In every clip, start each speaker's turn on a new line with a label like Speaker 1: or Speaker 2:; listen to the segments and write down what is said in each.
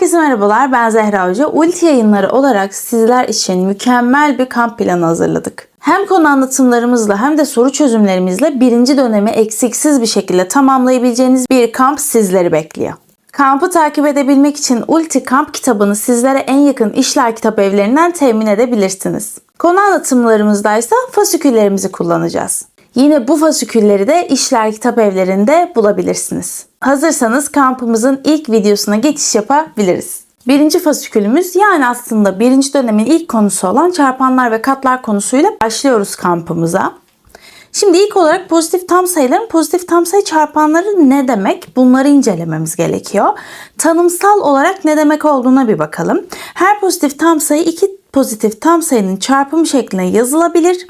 Speaker 1: Herkese merhabalar ben Zehra Hoca. Ulti yayınları olarak sizler için mükemmel bir kamp planı hazırladık. Hem konu anlatımlarımızla hem de soru çözümlerimizle birinci dönemi eksiksiz bir şekilde tamamlayabileceğiniz bir kamp sizleri bekliyor. Kampı takip edebilmek için Ulti Kamp kitabını sizlere en yakın işler kitap evlerinden temin edebilirsiniz. Konu anlatımlarımızda ise fasiküllerimizi kullanacağız. Yine bu fasikülleri de işler kitap evlerinde bulabilirsiniz. Hazırsanız kampımızın ilk videosuna geçiş yapabiliriz. Birinci fasikülümüz yani aslında birinci dönemin ilk konusu olan çarpanlar ve katlar konusuyla başlıyoruz kampımıza. Şimdi ilk olarak pozitif tam sayıların pozitif tam sayı çarpanları ne demek? Bunları incelememiz gerekiyor. Tanımsal olarak ne demek olduğuna bir bakalım. Her pozitif tam sayı iki pozitif tam sayının çarpımı şeklinde yazılabilir.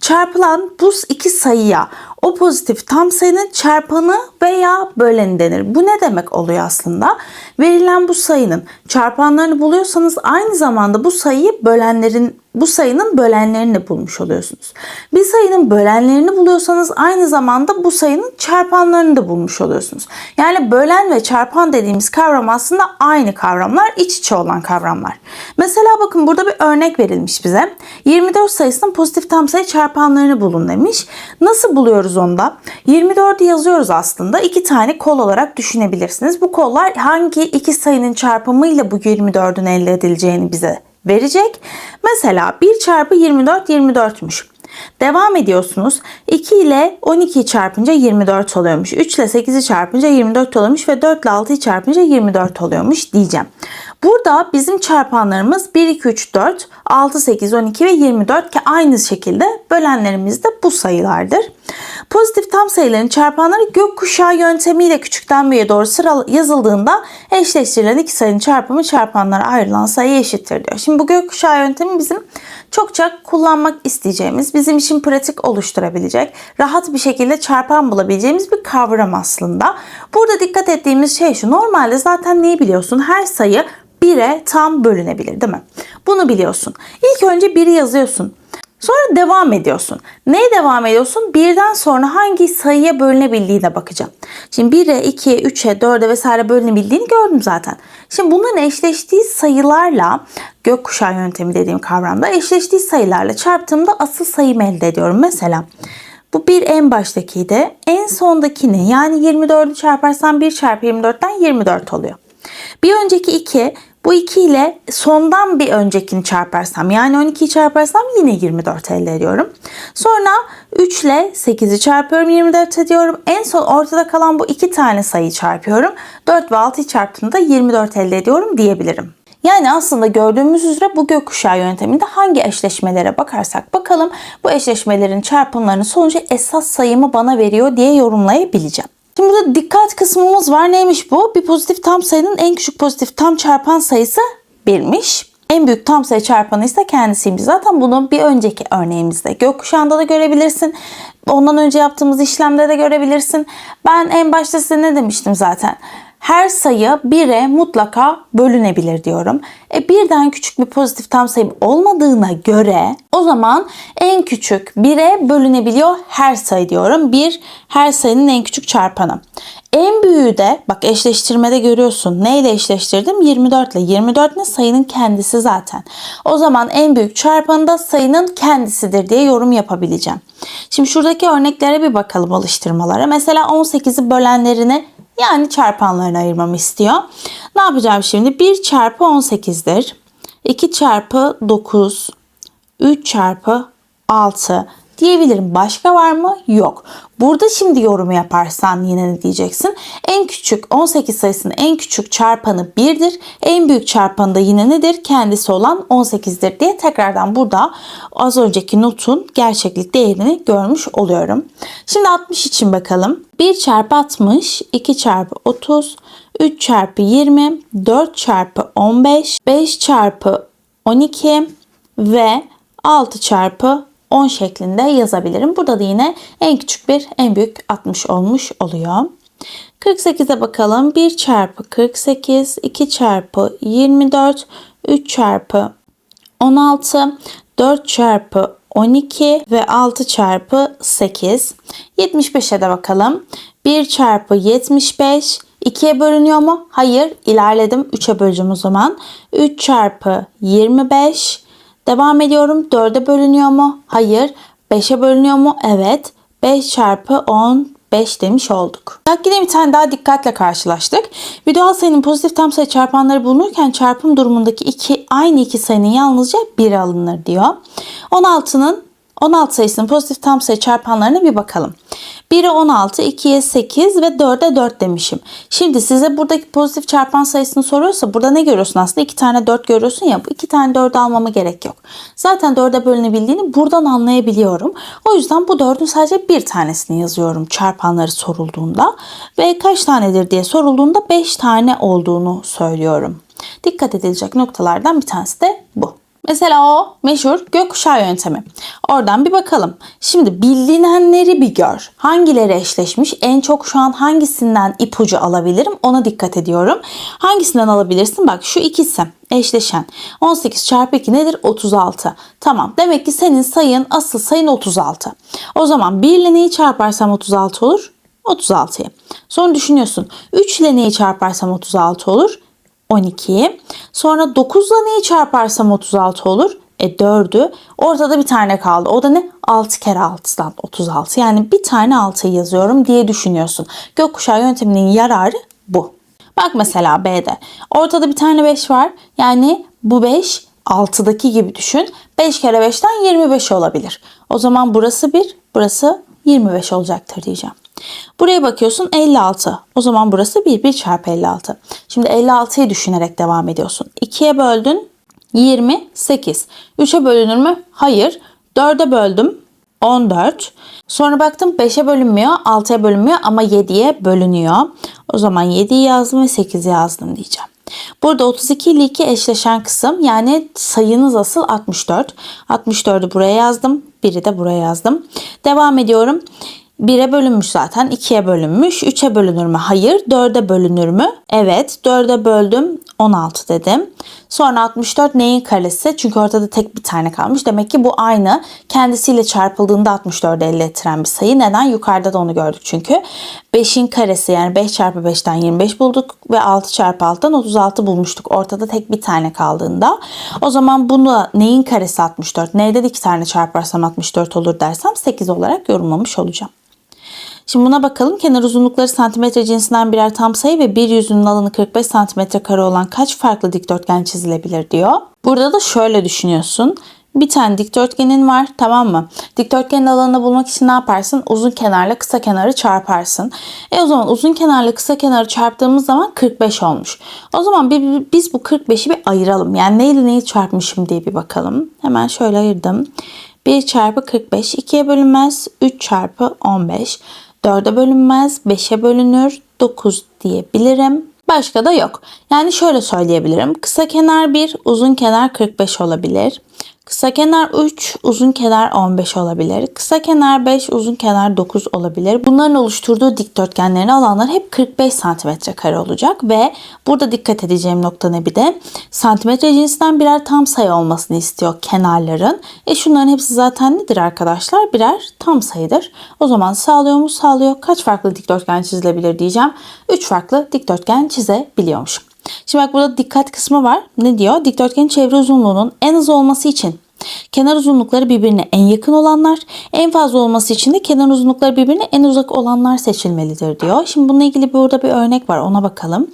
Speaker 1: Çarpılan bu iki sayıya o pozitif tam sayının çarpanı veya böleni denir. Bu ne demek oluyor aslında? Verilen bu sayının çarpanlarını buluyorsanız aynı zamanda bu sayıyı bölenlerin bu sayının bölenlerini bulmuş oluyorsunuz. Bir sayının bölenlerini buluyorsanız aynı zamanda bu sayının çarpanlarını da bulmuş oluyorsunuz. Yani bölen ve çarpan dediğimiz kavram aslında aynı kavramlar, iç içe olan kavramlar. Mesela bakın burada bir örnek verilmiş bize. 24 sayısının pozitif tam sayı çarpanlarını bulun demiş. Nasıl buluyoruz onda? 24'ü yazıyoruz aslında. İki tane kol olarak düşünebilirsiniz. Bu kollar hangi iki sayının çarpımıyla bu 24'ün elde edileceğini bize verecek. Mesela 1 çarpı 24 24'müş. Devam ediyorsunuz. 2 ile 12'yi çarpınca 24 oluyormuş. 3 ile 8'i çarpınca 24 oluyormuş ve 4 ile 6'yı çarpınca 24 oluyormuş diyeceğim. Burada bizim çarpanlarımız 1, 2, 3, 4, 6, 8, 12 ve 24 ki aynı şekilde bölenlerimiz de bu sayılardır. Pozitif tam sayıların çarpanları gökkuşağı yöntemiyle küçükten büyüğe doğru sıra yazıldığında eşleştirilen iki sayının çarpımı çarpanlara ayrılan sayı eşittir diyor. Şimdi bu gökkuşağı yöntemi bizim çokça kullanmak isteyeceğimiz, bizim için pratik oluşturabilecek, rahat bir şekilde çarpan bulabileceğimiz bir kavram aslında. Burada dikkat ettiğimiz şey şu. Normalde zaten neyi biliyorsun? Her sayı 1'e tam bölünebilir değil mi? Bunu biliyorsun. İlk önce 1'i yazıyorsun. Sonra devam ediyorsun. Neye devam ediyorsun? Birden sonra hangi sayıya bölünebildiğine bakacağım. Şimdi 1'e, 2'ye, 3'e, 4'e vesaire bölünebildiğini gördüm zaten. Şimdi bunların eşleştiği sayılarla gökkuşağı yöntemi dediğim kavramda eşleştiği sayılarla çarptığımda asıl sayımı elde ediyorum. Mesela bu bir en baştakiydi. En sondakini yani 24'ü çarparsam 1 çarpı 24'ten 24 oluyor. Bir önceki 2 bu 2 ile sondan bir öncekini çarparsam yani 12'yi çarparsam yine 24 elde ediyorum. Sonra 3 ile 8'i çarpıyorum 24 ediyorum. En son ortada kalan bu iki tane sayıyı çarpıyorum. 4 ve 6'yı çarptığımda 24 elde ediyorum diyebilirim. Yani aslında gördüğümüz üzere bu gökkuşağı yönteminde hangi eşleşmelere bakarsak bakalım bu eşleşmelerin çarpımlarının sonucu esas sayımı bana veriyor diye yorumlayabileceğim. Şimdi burada dikkat kısmımız var. Neymiş bu? Bir pozitif tam sayının en küçük pozitif tam çarpan sayısı 1'miş. En büyük tam sayı çarpanı ise kendisiymiş. Zaten bunu bir önceki örneğimizde gökkuşağında da görebilirsin. Ondan önce yaptığımız işlemde de görebilirsin. Ben en başta size ne demiştim zaten? Her sayı 1'e mutlaka bölünebilir diyorum. E birden küçük bir pozitif tam sayı olmadığına göre o zaman en küçük 1'e bölünebiliyor her sayı diyorum. 1 her sayının en küçük çarpanı. En büyüğü de bak eşleştirmede görüyorsun. Neyle eşleştirdim? 24 ile. 24 ne? Sayının kendisi zaten. O zaman en büyük çarpanı da sayının kendisidir diye yorum yapabileceğim. Şimdi şuradaki örneklere bir bakalım alıştırmalara. Mesela 18'i bölenlerini yani çarpanlarını ayırmamı istiyor. Ne yapacağım şimdi? 1 çarpı 18'dir. 2 çarpı 9. 3 çarpı 6 diyebilirim. Başka var mı? Yok. Burada şimdi yorumu yaparsan yine ne diyeceksin? En küçük 18 sayısının en küçük çarpanı 1'dir. En büyük çarpanı da yine nedir? Kendisi olan 18'dir diye tekrardan burada az önceki notun gerçeklik değerini görmüş oluyorum. Şimdi 60 için bakalım. 1 çarpı 60, 2 çarpı 30, 3 çarpı 20, 4 çarpı 15, 5 çarpı 12 ve 6 çarpı 10 şeklinde yazabilirim. Burada da yine en küçük bir en büyük 60 olmuş oluyor. 48'e bakalım. 1 çarpı 48, 2 çarpı 24, 3 çarpı 16, 4 çarpı 12 ve 6 çarpı 8. 75'e de bakalım. 1 çarpı 75, 2'ye bölünüyor mu? Hayır. İlerledim. 3'e böleceğim o zaman. 3 çarpı 25. Devam ediyorum. 4'e bölünüyor mu? Hayır. 5'e bölünüyor mu? Evet. 5 çarpı 10 5 demiş olduk. Yine bir tane daha dikkatle karşılaştık. Bir doğal sayının pozitif tam sayı çarpanları bulunurken çarpım durumundaki iki aynı iki sayının yalnızca biri alınır diyor. 16'nın 16 sayısının pozitif tam sayı çarpanlarına bir bakalım. 1'e 16, 2'ye 8 ve 4'e 4 demişim. Şimdi size buradaki pozitif çarpan sayısını soruyorsa burada ne görüyorsun aslında? 2 tane 4 görüyorsun ya bu 2 tane 4 almama gerek yok. Zaten 4'e bölünebildiğini buradan anlayabiliyorum. O yüzden bu 4'ün sadece bir tanesini yazıyorum çarpanları sorulduğunda. Ve kaç tanedir diye sorulduğunda 5 tane olduğunu söylüyorum. Dikkat edilecek noktalardan bir tanesi de bu. Mesela o meşhur gökkuşağı yöntemi. Oradan bir bakalım. Şimdi bilinenleri bir gör. Hangileri eşleşmiş? En çok şu an hangisinden ipucu alabilirim? Ona dikkat ediyorum. Hangisinden alabilirsin? Bak şu ikisi eşleşen. 18 çarpı 2 nedir? 36. Tamam. Demek ki senin sayın asıl sayın 36. O zaman 1 ile neyi çarparsam 36 olur? 36'yı. Sonra düşünüyorsun. 3 ile neyi çarparsam 36 olur? 12. Sonra 9 ile neyi çarparsam 36 olur? E 4'ü. Ortada bir tane kaldı. O da ne? 6 kere 6'dan 36. Yani bir tane 6'yı yazıyorum diye düşünüyorsun. Gökkuşağı yönteminin yararı bu. Bak mesela B'de. Ortada bir tane 5 var. Yani bu 5 6'daki gibi düşün. 5 kere 5'ten 25 olabilir. O zaman burası 1, burası 25 olacaktır diyeceğim. Buraya bakıyorsun 56. O zaman burası 1. 1 çarpı 56. Şimdi 56'yı düşünerek devam ediyorsun. 2'ye böldün 28. 3'e bölünür mü? Hayır. 4'e böldüm 14. Sonra baktım 5'e bölünmüyor, 6'ya bölünmüyor ama 7'ye bölünüyor. O zaman 7'yi yazdım ve 8'i yazdım diyeceğim. Burada 32 ile 2 eşleşen kısım yani sayınız asıl 64. 64'ü buraya yazdım. 1'i de buraya yazdım. Devam ediyorum. 1'e bölünmüş zaten. 2'ye bölünmüş. 3'e bölünür mü? Hayır. 4'e bölünür mü? Evet. 4'e böldüm. 16 dedim. Sonra 64 neyin karesi? Çünkü ortada tek bir tane kalmış. Demek ki bu aynı. Kendisiyle çarpıldığında 64'ü elde ettiren bir sayı. Neden? Yukarıda da onu gördük çünkü. 5'in karesi yani 5 çarpı 5'ten 25 bulduk ve 6 çarpı 6'dan 36 bulmuştuk. Ortada tek bir tane kaldığında. O zaman bunu neyin karesi 64? Neyde de iki tane çarparsam 64 olur dersem 8 olarak yorumlamış olacağım. Şimdi buna bakalım. Kenar uzunlukları santimetre cinsinden birer tam sayı ve bir yüzünün alanı 45 santimetre kare olan kaç farklı dikdörtgen çizilebilir diyor. Burada da şöyle düşünüyorsun. Bir tane dikdörtgenin var tamam mı? Dikdörtgenin alanını bulmak için ne yaparsın? Uzun kenarla kısa kenarı çarparsın. E o zaman uzun kenarla kısa kenarı çarptığımız zaman 45 olmuş. O zaman biz bu 45'i bir ayıralım. Yani neyle neyi çarpmışım diye bir bakalım. Hemen şöyle ayırdım. 1 çarpı 45 2'ye bölünmez. 3 çarpı 15. 4'e bölünmez, 5'e bölünür, 9 diyebilirim. Başka da yok. Yani şöyle söyleyebilirim. Kısa kenar 1, uzun kenar 45 olabilir. Kısa kenar 3, uzun kenar 15 olabilir. Kısa kenar 5, uzun kenar 9 olabilir. Bunların oluşturduğu dikdörtgenlerin alanları hep 45 santimetre kare olacak ve burada dikkat edeceğim nokta ne bir de santimetre cinsinden birer tam sayı olmasını istiyor kenarların. E şunların hepsi zaten nedir arkadaşlar? Birer tam sayıdır. O zaman sağlıyor mu? Sağlıyor. Kaç farklı dikdörtgen çizilebilir diyeceğim. 3 farklı dikdörtgen çizebiliyormuşum. Şimdi bak burada dikkat kısmı var. Ne diyor? Dikdörtgenin çevre uzunluğunun en az olması için kenar uzunlukları birbirine en yakın olanlar, en fazla olması için de kenar uzunlukları birbirine en uzak olanlar seçilmelidir diyor. Şimdi bununla ilgili burada bir örnek var. Ona bakalım.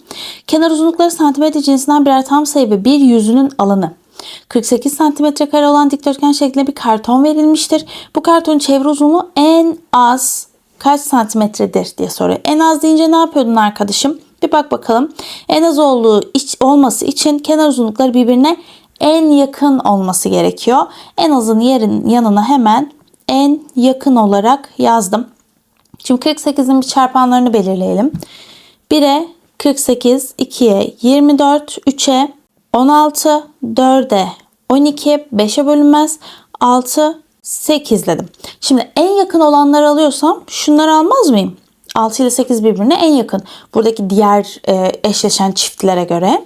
Speaker 1: Kenar uzunlukları santimetre cinsinden birer tam sayı ve bir yüzünün alanı 48 santimetre kare olan dikdörtgen şeklinde bir karton verilmiştir. Bu kartonun çevre uzunluğu en az kaç santimetredir diye soruyor. En az deyince ne yapıyordun arkadaşım? Bir bak bakalım. En az olduğu iç, olması için kenar uzunlukları birbirine en yakın olması gerekiyor. En azın yerin yanına hemen en yakın olarak yazdım. Şimdi 48'in bir çarpanlarını belirleyelim. 1'e 48, 2'ye 24, 3'e 16, 4'e 12, 5'e bölünmez, 6, 8 dedim. Şimdi en yakın olanları alıyorsam şunları almaz mıyım? 6 ile 8 birbirine en yakın. Buradaki diğer e, eşleşen çiftlere göre.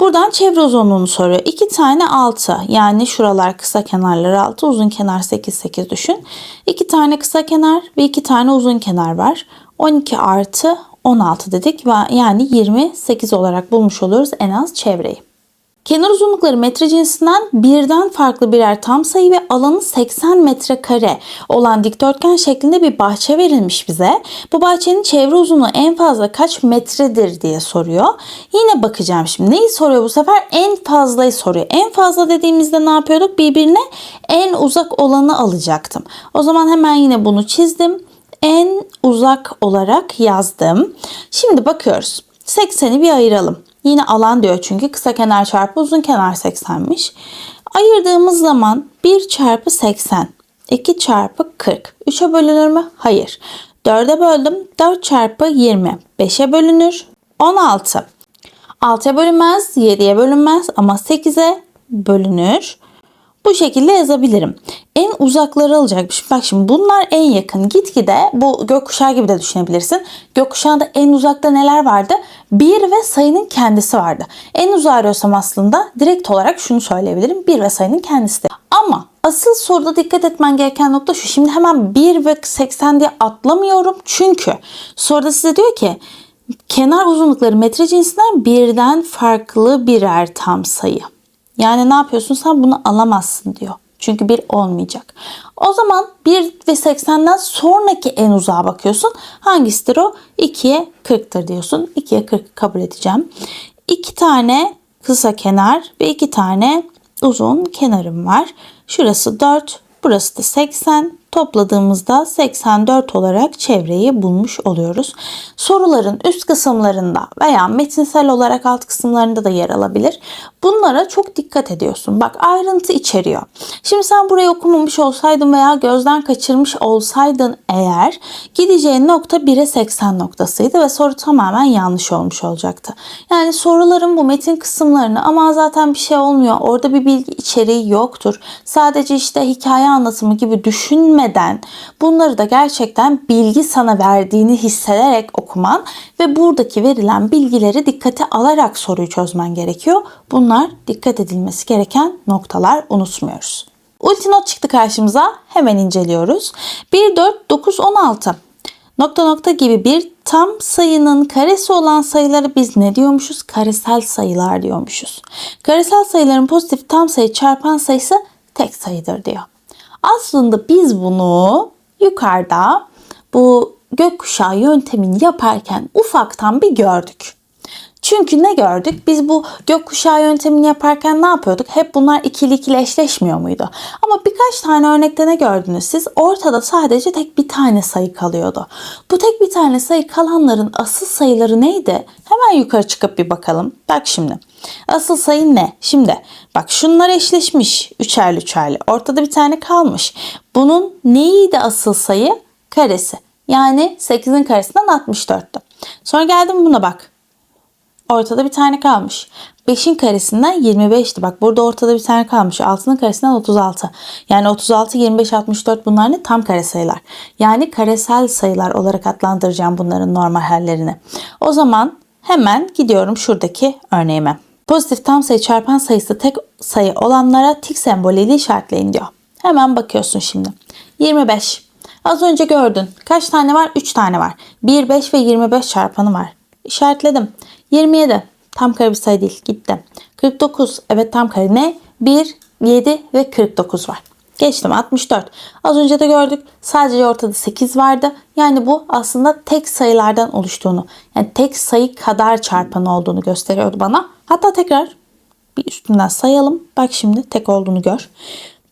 Speaker 1: Buradan çevre uzunluğunu soruyor. 2 tane 6 yani şuralar kısa kenarları 6 uzun kenar 8 8 düşün. 2 tane kısa kenar ve 2 tane uzun kenar var. 12 artı 16 dedik ve yani 28 olarak bulmuş oluyoruz en az çevreyi. Kenar uzunlukları metre cinsinden birden farklı birer tam sayı ve alanı 80 metrekare olan dikdörtgen şeklinde bir bahçe verilmiş bize. Bu bahçenin çevre uzunluğu en fazla kaç metredir diye soruyor. Yine bakacağım şimdi. Neyi soruyor bu sefer? En fazlayı soruyor. En fazla dediğimizde ne yapıyorduk? Birbirine en uzak olanı alacaktım. O zaman hemen yine bunu çizdim. En uzak olarak yazdım. Şimdi bakıyoruz. 80'i bir ayıralım. Yine alan diyor çünkü kısa kenar çarpı uzun kenar 80'miş. Ayırdığımız zaman 1 çarpı 80, 2 çarpı 40. 3'e bölünür mü? Hayır. 4'e böldüm. 4 çarpı 20. 5'e bölünür. 16. 6'ya bölünmez, 7'ye bölünmez ama 8'e bölünür. Bu şekilde yazabilirim. En uzakları alacakmış. Bak şimdi bunlar en yakın. Gitgide bu gökkuşağı gibi de düşünebilirsin. Gökkuşağında en uzakta neler vardı? 1 ve sayının kendisi vardı. En uzağı arıyorsam aslında direkt olarak şunu söyleyebilirim. 1 ve sayının kendisi. Ama asıl soruda dikkat etmen gereken nokta şu. Şimdi hemen 1 ve 80 diye atlamıyorum. Çünkü soruda size diyor ki kenar uzunlukları metre cinsinden birden farklı birer tam sayı. Yani ne yapıyorsun sen bunu alamazsın diyor. Çünkü bir olmayacak. O zaman 1 ve 80'den sonraki en uzağa bakıyorsun. Hangisidir o? 2'ye 40'tır diyorsun. 2'ye 40 kabul edeceğim. 2 tane kısa kenar ve 2 tane uzun kenarım var. Şurası 4, burası da 80 topladığımızda 84 olarak çevreyi bulmuş oluyoruz. Soruların üst kısımlarında veya metinsel olarak alt kısımlarında da yer alabilir. Bunlara çok dikkat ediyorsun. Bak ayrıntı içeriyor. Şimdi sen burayı okumamış olsaydın veya gözden kaçırmış olsaydın eğer gideceğin nokta 1'e 80 noktasıydı ve soru tamamen yanlış olmuş olacaktı. Yani soruların bu metin kısımlarını ama zaten bir şey olmuyor. Orada bir bilgi içeriği yoktur. Sadece işte hikaye anlatımı gibi düşünme düşünmeden bunları da gerçekten bilgi sana verdiğini hissederek okuman ve buradaki verilen bilgileri dikkate alarak soruyu çözmen gerekiyor. Bunlar dikkat edilmesi gereken noktalar unutmuyoruz. Ultinot çıktı karşımıza. Hemen inceliyoruz. 1, 4, 9, 16. Nokta nokta gibi bir tam sayının karesi olan sayıları biz ne diyormuşuz? Karesel sayılar diyormuşuz. Karesel sayıların pozitif tam sayı çarpan sayısı tek sayıdır diyor. Aslında biz bunu yukarıda bu gökkuşağı yöntemini yaparken ufaktan bir gördük. Çünkü ne gördük? Biz bu gökkuşağı yöntemini yaparken ne yapıyorduk? Hep bunlar ikili ikili eşleşmiyor muydu? Ama birkaç tane örnekte ne gördünüz siz? Ortada sadece tek bir tane sayı kalıyordu. Bu tek bir tane sayı kalanların asıl sayıları neydi? Hemen yukarı çıkıp bir bakalım. Bak şimdi. Asıl sayı ne? Şimdi bak şunlar eşleşmiş. Üçerli üçerli. Ortada bir tane kalmış. Bunun neydi asıl sayı? Karesi. Yani 8'in karesinden 64'tü. Sonra geldim buna bak. Ortada bir tane kalmış. 5'in karesinden 25'ti. Bak burada ortada bir tane kalmış. 6'nın karesinden 36. Yani 36, 25, 64 bunlar ne? Tam kare sayılar. Yani karesel sayılar olarak adlandıracağım bunların normal hallerini. O zaman hemen gidiyorum şuradaki örneğime. Pozitif tam sayı çarpan sayısı tek sayı olanlara tik sembolüyle işaretleyin diyor. Hemen bakıyorsun şimdi. 25. Az önce gördün. Kaç tane var? 3 tane var. 1, 5 ve 25 çarpanı var. İşaretledim. 27. Tam kare bir sayı değil. Gitti. 49. Evet tam kare. Ne? 1, 7 ve 49 var. Geçtim 64. Az önce de gördük. Sadece ortada 8 vardı. Yani bu aslında tek sayılardan oluştuğunu, yani tek sayı kadar çarpan olduğunu gösteriyordu bana. Hatta tekrar bir üstünden sayalım. Bak şimdi tek olduğunu gör.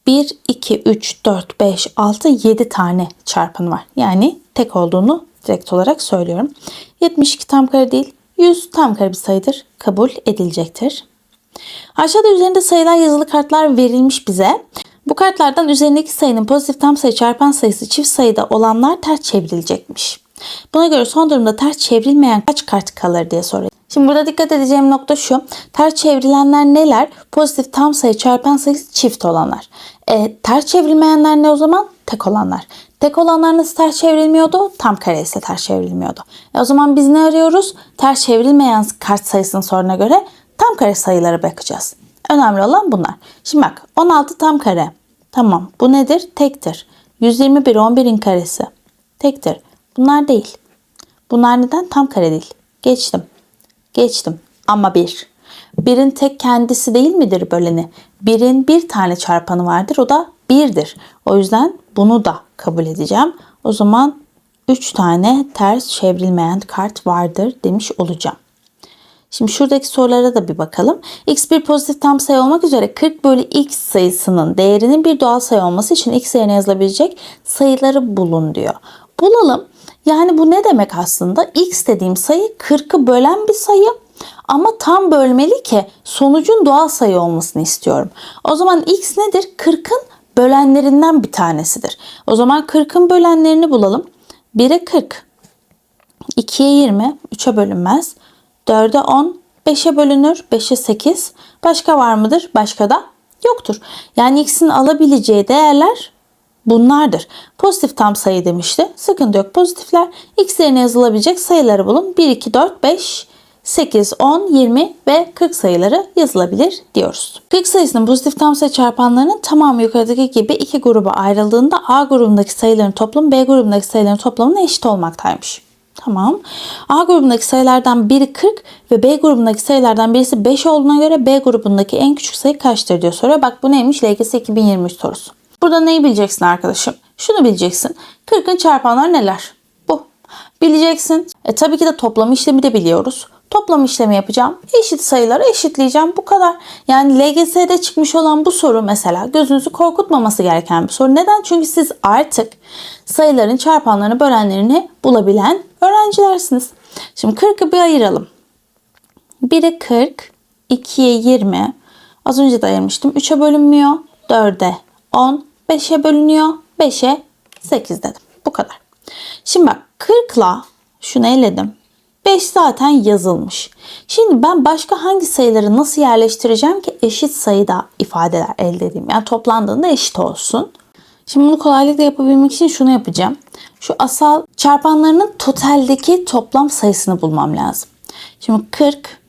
Speaker 1: 1, 2, 3, 4, 5, 6, 7 tane çarpanı var. Yani tek olduğunu direkt olarak söylüyorum. 72 tam kare değil. 100 tam kare bir sayıdır. Kabul edilecektir. Aşağıda üzerinde sayılar yazılı kartlar verilmiş bize. Bu kartlardan üzerindeki sayının pozitif tam sayı çarpan sayısı çift sayıda olanlar ters çevrilecekmiş. Buna göre son durumda ters çevrilmeyen kaç kart kalır diye soruyor. Şimdi burada dikkat edeceğim nokta şu. Ters çevrilenler neler? Pozitif tam sayı çarpan sayısı çift olanlar. E, ters çevrilmeyenler ne o zaman? Tek olanlar. Tek olanlar nasıl ters çevrilmiyordu? Tam kare ise ters çevrilmiyordu. E o zaman biz ne arıyoruz? Ters çevrilmeyen kart sayısının soruna göre tam kare sayılara bakacağız. Önemli olan bunlar. Şimdi bak 16 tam kare. Tamam bu nedir? Tektir. 121 11'in karesi. Tektir. Bunlar değil. Bunlar neden? Tam kare değil. Geçtim. Geçtim. Ama bir. Birin tek kendisi değil midir böleni? Birin bir tane çarpanı vardır. O da birdir. O yüzden bunu da kabul edeceğim. O zaman 3 tane ters çevrilmeyen kart vardır demiş olacağım. Şimdi şuradaki sorulara da bir bakalım. x bir pozitif tam sayı olmak üzere 40 bölü x sayısının değerinin bir doğal sayı olması için x yerine yazılabilecek sayıları bulun diyor. Bulalım. Yani bu ne demek aslında? x dediğim sayı 40'ı bölen bir sayı ama tam bölmeli ki sonucun doğal sayı olmasını istiyorum. O zaman x nedir? 40'ın bölenlerinden bir tanesidir. O zaman 40'ın bölenlerini bulalım. 1'e 40, 2'ye 20, 3'e bölünmez. 4'e 10, 5'e bölünür, 5'e 8. Başka var mıdır? Başka da yoktur. Yani x'in alabileceği değerler bunlardır. Pozitif tam sayı demişti. Sıkıntı yok. Pozitifler x yerine yazılabilecek sayıları bulun. 1, 2, 4, 5, 8, 10, 20 ve 40 sayıları yazılabilir diyoruz. 40 sayısının pozitif tam sayı çarpanlarının tamamı yukarıdaki gibi iki gruba ayrıldığında A grubundaki sayıların toplamı B grubundaki sayıların toplamına eşit olmaktaymış. Tamam. A grubundaki sayılardan biri 40 ve B grubundaki sayılardan birisi 5 olduğuna göre B grubundaki en küçük sayı kaçtır diyor soruyor. Bak bu neymiş? LGS 2023 sorusu. Burada neyi bileceksin arkadaşım? Şunu bileceksin. 40'ın çarpanları neler? Bu. Bileceksin. E tabii ki de toplam işlemi de biliyoruz. Toplam işlemi yapacağım. Eşit sayıları eşitleyeceğim. Bu kadar. Yani LGS'de çıkmış olan bu soru mesela gözünüzü korkutmaması gereken bir soru. Neden? Çünkü siz artık sayıların çarpanlarını, bölenlerini bulabilen öğrencilersiniz. Şimdi 40'ı bir ayıralım. 1'e 40, 2'ye 20. Az önce de ayırmıştım. 3'e bölünmüyor. 4'e 10, 5'e bölünüyor. 5'e 8 dedim. Bu kadar. Şimdi bak 40 ile şunu eledim. 5 zaten yazılmış. Şimdi ben başka hangi sayıları nasıl yerleştireceğim ki eşit sayıda ifadeler elde edeyim? Yani toplandığında eşit olsun. Şimdi bunu kolaylıkla yapabilmek için şunu yapacağım. Şu asal çarpanlarının totaldeki toplam sayısını bulmam lazım. Şimdi 40,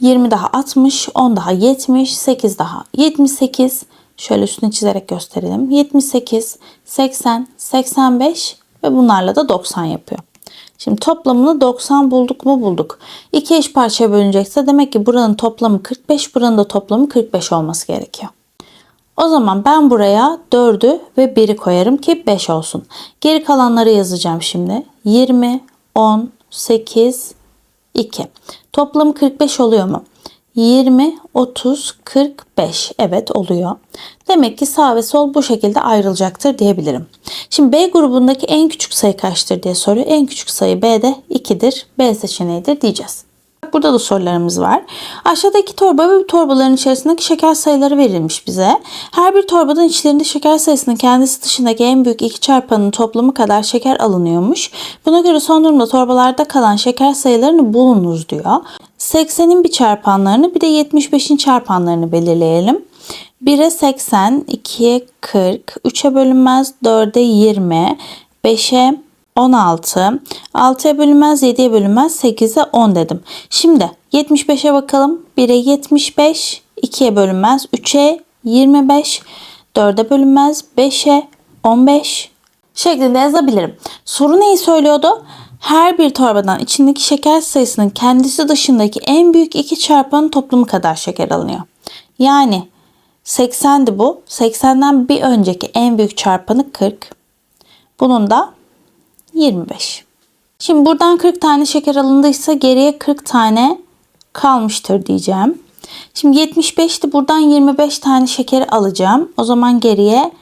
Speaker 1: 20 daha 60, 10 daha 70, 8 daha 78. Şöyle üstünü çizerek gösterelim. 78, 80, 85 ve bunlarla da 90 yapıyor. Şimdi toplamını 90 bulduk mu bulduk. İki eş parçaya bölünecekse demek ki buranın toplamı 45, buranın da toplamı 45 olması gerekiyor. O zaman ben buraya 4'ü ve 1'i koyarım ki 5 olsun. Geri kalanları yazacağım şimdi. 20, 10, 8, 2. Toplamı 45 oluyor mu? 20, 30, 45. Evet oluyor. Demek ki sağ ve sol bu şekilde ayrılacaktır diyebilirim. Şimdi B grubundaki en küçük sayı kaçtır diye soruyor. En küçük sayı B'de 2'dir. B seçeneğidir diyeceğiz. Burada da sorularımız var. Aşağıdaki torba ve torbaların içerisindeki şeker sayıları verilmiş bize. Her bir torbadan içlerinde şeker sayısının kendisi dışındaki en büyük iki çarpanın toplamı kadar şeker alınıyormuş. Buna göre son durumda torbalarda kalan şeker sayılarını bulunuz diyor. 80'in bir çarpanlarını bir de 75'in çarpanlarını belirleyelim. 1'e 80, 2'ye 40, 3'e bölünmez, 4'e 20, 5'e 16, 6'ya bölünmez, 7'ye bölünmez, 8'e 10 dedim. Şimdi 75'e bakalım. 1'e 75, 2'ye bölünmez, 3'e 25, 4'e bölünmez, 5'e 15 şeklinde yazabilirim. Soru neyi söylüyordu? Her bir torbadan içindeki şeker sayısının kendisi dışındaki en büyük iki çarpanın toplamı kadar şeker alınıyor. Yani 80'di bu. 80'den bir önceki en büyük çarpanı 40. Bunun da 25. Şimdi buradan 40 tane şeker alındıysa geriye 40 tane kalmıştır diyeceğim. Şimdi 75'ti buradan 25 tane şeker alacağım. O zaman geriye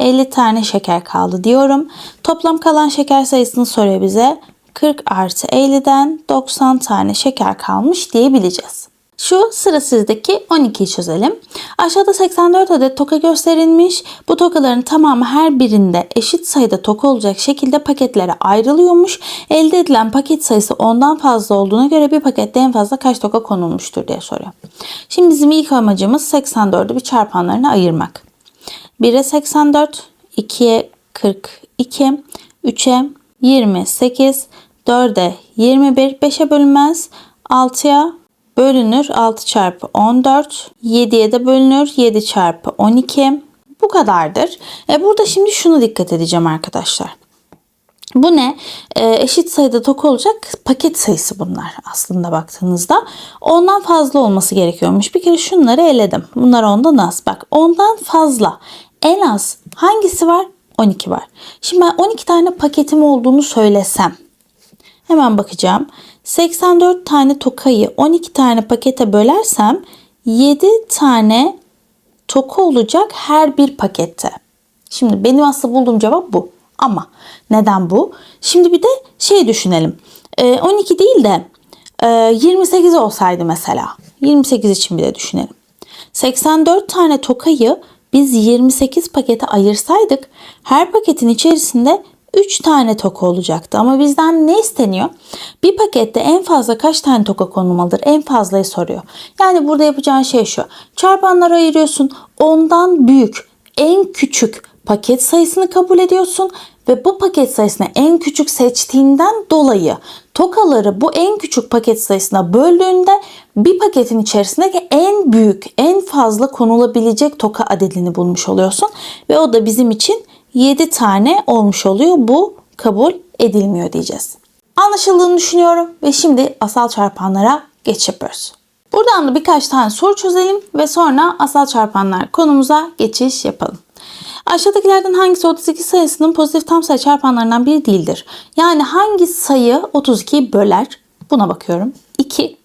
Speaker 1: 50 tane şeker kaldı diyorum. Toplam kalan şeker sayısını soruyor bize. 40 artı 50'den 90 tane şeker kalmış diyebileceğiz. Şu sıra sizdeki 12'yi çözelim. Aşağıda 84 adet toka gösterilmiş. Bu tokaların tamamı her birinde eşit sayıda toka olacak şekilde paketlere ayrılıyormuş. Elde edilen paket sayısı ondan fazla olduğuna göre bir pakette en fazla kaç toka konulmuştur diye soruyor. Şimdi bizim ilk amacımız 84'ü bir çarpanlarına ayırmak. 1'e 84, 2'ye 42, 3'e 28, 4'e 21, 5'e bölünmez, 6'ya bölünür 6 çarpı 14, 7'ye de bölünür 7 çarpı 12. Bu kadardır. E burada şimdi şunu dikkat edeceğim arkadaşlar. Bu ne? Ee, eşit sayıda toka olacak paket sayısı bunlar aslında baktığınızda. Ondan fazla olması gerekiyormuş. Bir kere şunları eledim. Bunlar ondan az. Bak ondan fazla. En az hangisi var? 12 var. Şimdi ben 12 tane paketim olduğunu söylesem. Hemen bakacağım. 84 tane tokayı 12 tane pakete bölersem 7 tane toka olacak her bir pakette. Şimdi benim aslında bulduğum cevap bu. Ama neden bu? Şimdi bir de şey düşünelim. Ee, 12 değil de e, 28 olsaydı mesela. 28 için bir de düşünelim. 84 tane tokayı biz 28 pakete ayırsaydık her paketin içerisinde 3 tane toka olacaktı. Ama bizden ne isteniyor? Bir pakette en fazla kaç tane toka konulmalıdır? En fazlayı soruyor. Yani burada yapacağın şey şu. Çarpanlara ayırıyorsun. Ondan büyük, en küçük paket sayısını kabul ediyorsun ve bu paket sayısını en küçük seçtiğinden dolayı tokaları bu en küçük paket sayısına böldüğünde bir paketin içerisindeki en büyük, en fazla konulabilecek toka adedini bulmuş oluyorsun ve o da bizim için 7 tane olmuş oluyor. Bu kabul edilmiyor diyeceğiz. Anlaşıldığını düşünüyorum ve şimdi asal çarpanlara geç yapıyoruz. Buradan da birkaç tane soru çözelim ve sonra asal çarpanlar konumuza geçiş yapalım. Aşağıdakilerden hangisi 32 sayısının pozitif tam sayı çarpanlarından biri değildir? Yani hangi sayı 32'yi böler? Buna bakıyorum. 2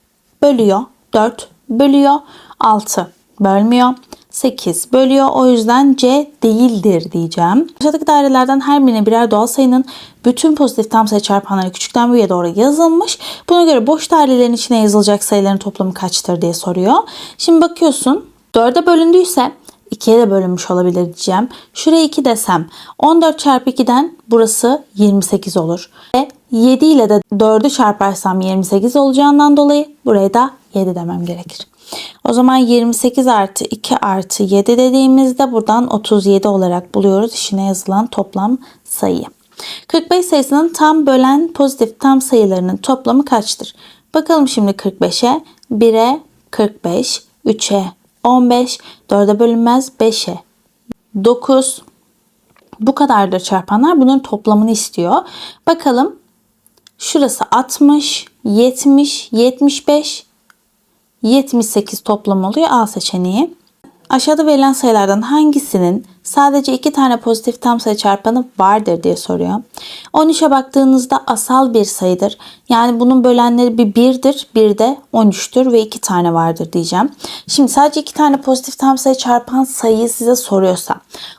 Speaker 1: bölüyor, 4 bölüyor, 6 bölmüyor. 8 bölüyor. O yüzden C değildir diyeceğim. Aşağıdaki dairelerden her birine birer doğal sayının bütün pozitif tam sayı çarpanları küçükten büyüğe doğru yazılmış. Buna göre boş dairelerin içine yazılacak sayıların toplamı kaçtır diye soruyor. Şimdi bakıyorsun 4'e bölündüyse 2'ye de bölünmüş olabilir diyeceğim. Şuraya 2 desem 14 çarpı 2'den burası 28 olur. Ve 7 ile de 4'ü çarparsam 28 olacağından dolayı buraya da 7 demem gerekir. O zaman 28 artı 2 artı 7 dediğimizde buradan 37 olarak buluyoruz işine yazılan toplam sayıyı. 45 sayısının tam bölen pozitif tam sayılarının toplamı kaçtır? Bakalım şimdi 45'e. 1'e 45, 3'e 15, 4'e bölünmez 5'e 9. Bu kadardır çarpanlar. Bunun toplamını istiyor. Bakalım şurası 60, 70, 75, 78 toplam oluyor A seçeneği. Aşağıda verilen sayılardan hangisinin sadece iki tane pozitif tam sayı çarpanı vardır diye soruyor. 13'e baktığınızda asal bir sayıdır. Yani bunun bölenleri bir 1'dir, bir de 13'tür ve iki tane vardır diyeceğim. Şimdi sadece iki tane pozitif tam sayı çarpan sayıyı size soruyorsa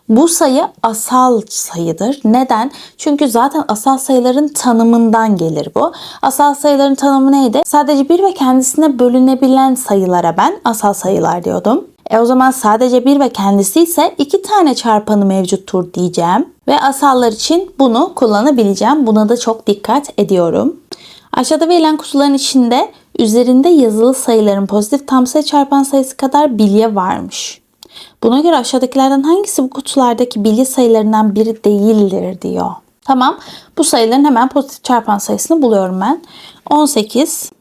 Speaker 1: bu sayı asal sayıdır. Neden? Çünkü zaten asal sayıların tanımından gelir bu. Asal sayıların tanımı neydi? Sadece bir ve kendisine bölünebilen sayılara ben asal sayılar diyordum. E o zaman sadece bir ve kendisi ise iki tane çarpanı mevcuttur diyeceğim. Ve asallar için bunu kullanabileceğim. Buna da çok dikkat ediyorum. Aşağıda verilen kutuların içinde üzerinde yazılı sayıların pozitif tam sayı çarpan sayısı kadar bilye varmış. Buna göre aşağıdakilerden hangisi bu kutulardaki bilye sayılarından biri değildir diyor. Tamam bu sayıların hemen pozitif çarpan sayısını buluyorum ben. 18,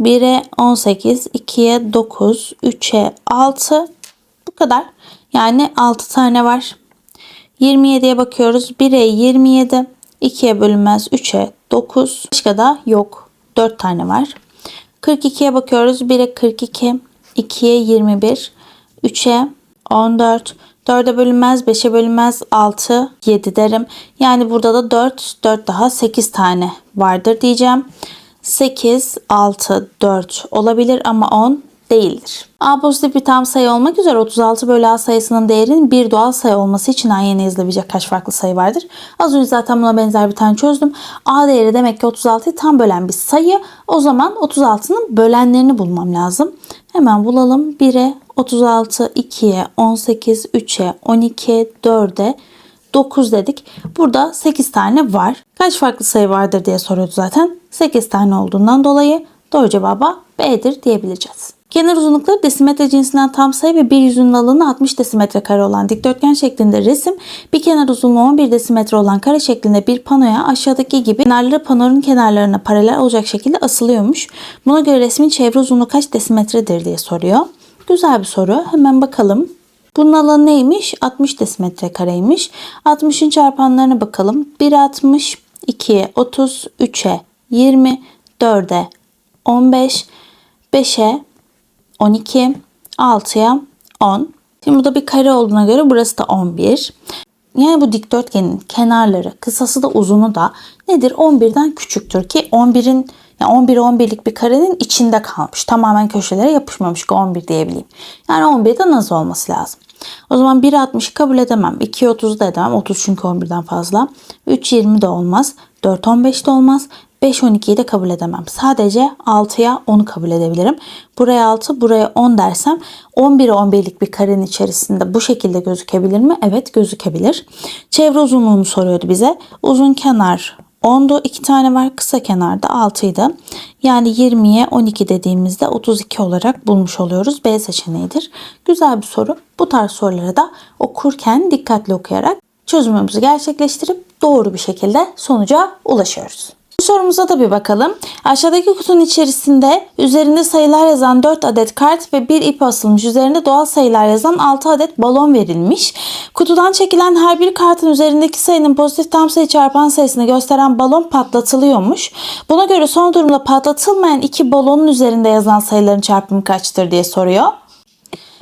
Speaker 1: 1'e 18, 2'ye 9, 3'e 6. Bu kadar. Yani 6 tane var. 27'ye bakıyoruz. 1'e 27, 2'ye bölünmez 3'e 9. Başka da yok. 4 tane var. 42'ye bakıyoruz. 1'e 42, 2'ye 21, 3'e 14, 4'e bölünmez, 5'e bölünmez 6, 7 derim. Yani burada da 4, 4 daha 8 tane vardır diyeceğim. 8, 6, 4 olabilir ama 10 değildir. A pozitif bir tam sayı olmak üzere 36 bölü A sayısının değerinin bir doğal sayı olması için A yerine yazılabilecek kaç farklı sayı vardır? Az önce zaten buna benzer bir tane çözdüm. A değeri demek ki 36'yı tam bölen bir sayı. O zaman 36'nın bölenlerini bulmam lazım. Hemen bulalım. 1'e 36, 2'ye 18, 3'e 12, 4'e 9 dedik. Burada 8 tane var. Kaç farklı sayı vardır diye soruyordu zaten. 8 tane olduğundan dolayı doğru cevaba B'dir diyebileceğiz. Kenar uzunlukları desimetre cinsinden tam sayı ve bir yüzünün alanı 60 desimetre kare olan dikdörtgen şeklinde resim, bir kenar uzunluğu 11 desimetre olan kare şeklinde bir panoya aşağıdaki gibi kenarları panonun kenarlarına paralel olacak şekilde asılıyormuş. Buna göre resmin çevre uzunluğu kaç desimetredir diye soruyor. Güzel bir soru. Hemen bakalım. Bunun alanı neymiş? 60 desimetre kareymiş. 60'ın çarpanlarına bakalım. 1 60, 2'ye 30, 3'e 20, 4'e 15, 5'e 12, 6'ya 10. Şimdi burada bir kare olduğuna göre burası da 11. Yani bu dikdörtgenin kenarları, kısası da uzunu da nedir? 11'den küçüktür ki 11'in yani 11 11'lik bir karenin içinde kalmış. Tamamen köşelere yapışmamış ki 11 diyebileyim. Yani 11'den az olması lazım. O zaman 1.60'ı kabul edemem. 2.30'u da edemem. 30 çünkü 11'den fazla. 3.20 de olmaz. 4.15 de olmaz. 5 12'yi de kabul edemem. Sadece 6'ya 10'u kabul edebilirim. Buraya 6, buraya 10 dersem 11'e 11'lik bir karenin içerisinde bu şekilde gözükebilir mi? Evet gözükebilir. Çevre uzunluğunu soruyordu bize. Uzun kenar 10'du. 2 tane var. Kısa kenarda 6'ydı. Yani 20'ye 12 dediğimizde 32 olarak bulmuş oluyoruz. B seçeneğidir. Güzel bir soru. Bu tarz soruları da okurken dikkatli okuyarak çözümümüzü gerçekleştirip doğru bir şekilde sonuca ulaşıyoruz. Bu sorumuza da bir bakalım. Aşağıdaki kutunun içerisinde üzerinde sayılar yazan 4 adet kart ve bir ip asılmış. Üzerinde doğal sayılar yazan 6 adet balon verilmiş. Kutudan çekilen her bir kartın üzerindeki sayının pozitif tam sayı çarpan sayısını gösteren balon patlatılıyormuş. Buna göre son durumda patlatılmayan iki balonun üzerinde yazan sayıların çarpımı kaçtır diye soruyor.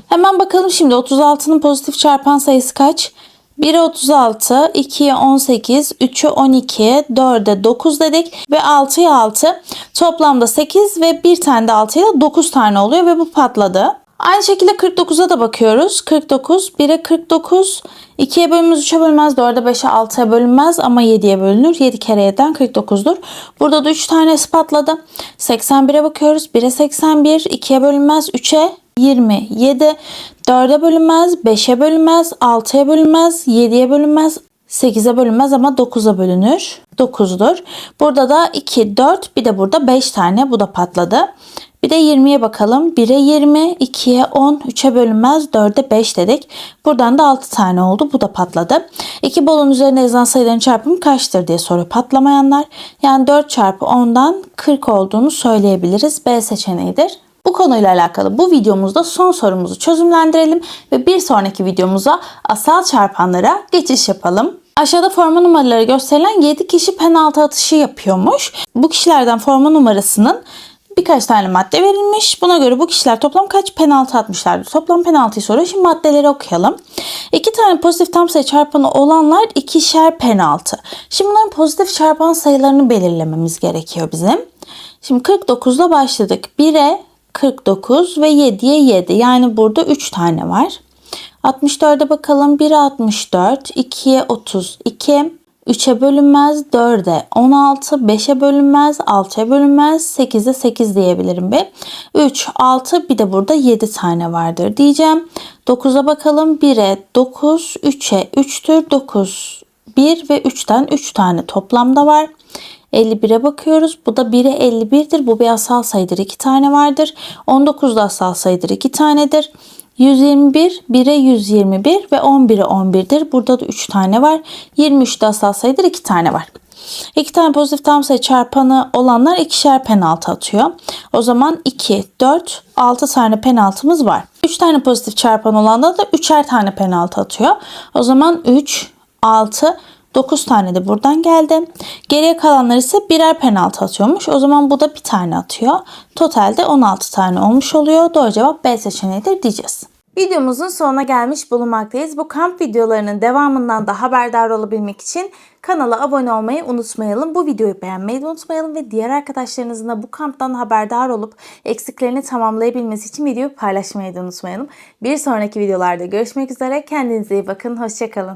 Speaker 1: Hemen bakalım şimdi 36'nın pozitif çarpan sayısı kaç? 1'e 36, 2'ye 18, 3'e 12, 4'e 9 dedik ve 6'ya 6. Toplamda 8 ve bir tane de 6 ile 9 tane oluyor ve bu patladı. Aynı şekilde 49'a da bakıyoruz. 49, 1'e 49, 2'ye bölünmez, 3'e bölünmez, 4'e 5'e 6'ya bölünmez ama 7'ye bölünür. 7 kere 7'den 49'dur. Burada da 3 tanesi patladı. 81'e bakıyoruz. 1'e 81, 2'ye bölünmez, 3'e 27, 4'e bölünmez, 5'e bölünmez, 6'ya bölünmez, 7'ye bölünmez, 8'e bölünmez ama 9'a bölünür. 9'dur. Burada da 2, 4 bir de burada 5 tane bu da patladı. Bir de 20'ye bakalım. 1'e 20, 2'ye 10, 3'e bölünmez, 4'e 5 dedik. Buradan da 6 tane oldu. Bu da patladı. İki bolun üzerine yazan sayıların çarpımı kaçtır diye soruyor patlamayanlar. Yani 4 çarpı 10'dan 40 olduğunu söyleyebiliriz. B seçeneğidir. Bu konuyla alakalı bu videomuzda son sorumuzu çözümlendirelim ve bir sonraki videomuza asal çarpanlara geçiş yapalım. Aşağıda forma numaraları gösterilen 7 kişi penaltı atışı yapıyormuş. Bu kişilerden forma numarasının birkaç tane madde verilmiş. Buna göre bu kişiler toplam kaç penaltı atmışlardır? Toplam penaltıyı soruyor. Şimdi maddeleri okuyalım. İki tane pozitif tam sayı çarpanı olanlar ikişer penaltı. Şimdi bunların pozitif çarpan sayılarını belirlememiz gerekiyor bizim. Şimdi 49'da başladık. 1'e 49 ve 7'ye 7. Yani burada 3 tane var. 64'e bakalım. 1'e 64, 2'ye 32, 3'e bölünmez, 4'e 16, 5'e bölünmez, 6'ya bölünmez, 8'e 8 diyebilirim bir. 3, 6 bir de burada 7 tane vardır diyeceğim. 9'a bakalım. 1'e 9, 3'e 3'tür. 9, 1 ve 3'ten 3 tane toplamda var. 51'e bakıyoruz. Bu da 1'e 51'dir. Bu bir asal sayıdır. 2 tane vardır. 19 da asal sayıdır. 2 tanedir. 121, 1'e 121 ve 11'e 11'dir. Burada da 3 tane var. 23 de asal sayıdır. 2 tane var. 2 tane pozitif tam sayı çarpanı olanlar ikişer penaltı atıyor. O zaman 2, 4, 6 tane penaltımız var. 3 tane pozitif çarpan olanda da 3'er tane penaltı atıyor. O zaman 3, 6, 9 tane de buradan geldi. Geriye kalanlar ise birer penaltı atıyormuş. O zaman bu da bir tane atıyor. Totalde 16 tane olmuş oluyor. Doğru cevap B seçeneğidir diyeceğiz. Videomuzun sonuna gelmiş bulunmaktayız. Bu kamp videolarının devamından da haberdar olabilmek için kanala abone olmayı unutmayalım. Bu videoyu beğenmeyi de unutmayalım ve diğer arkadaşlarınızın da bu kamptan haberdar olup eksiklerini tamamlayabilmesi için videoyu paylaşmayı da unutmayalım. Bir sonraki videolarda görüşmek üzere. Kendinize iyi bakın. Hoşçakalın.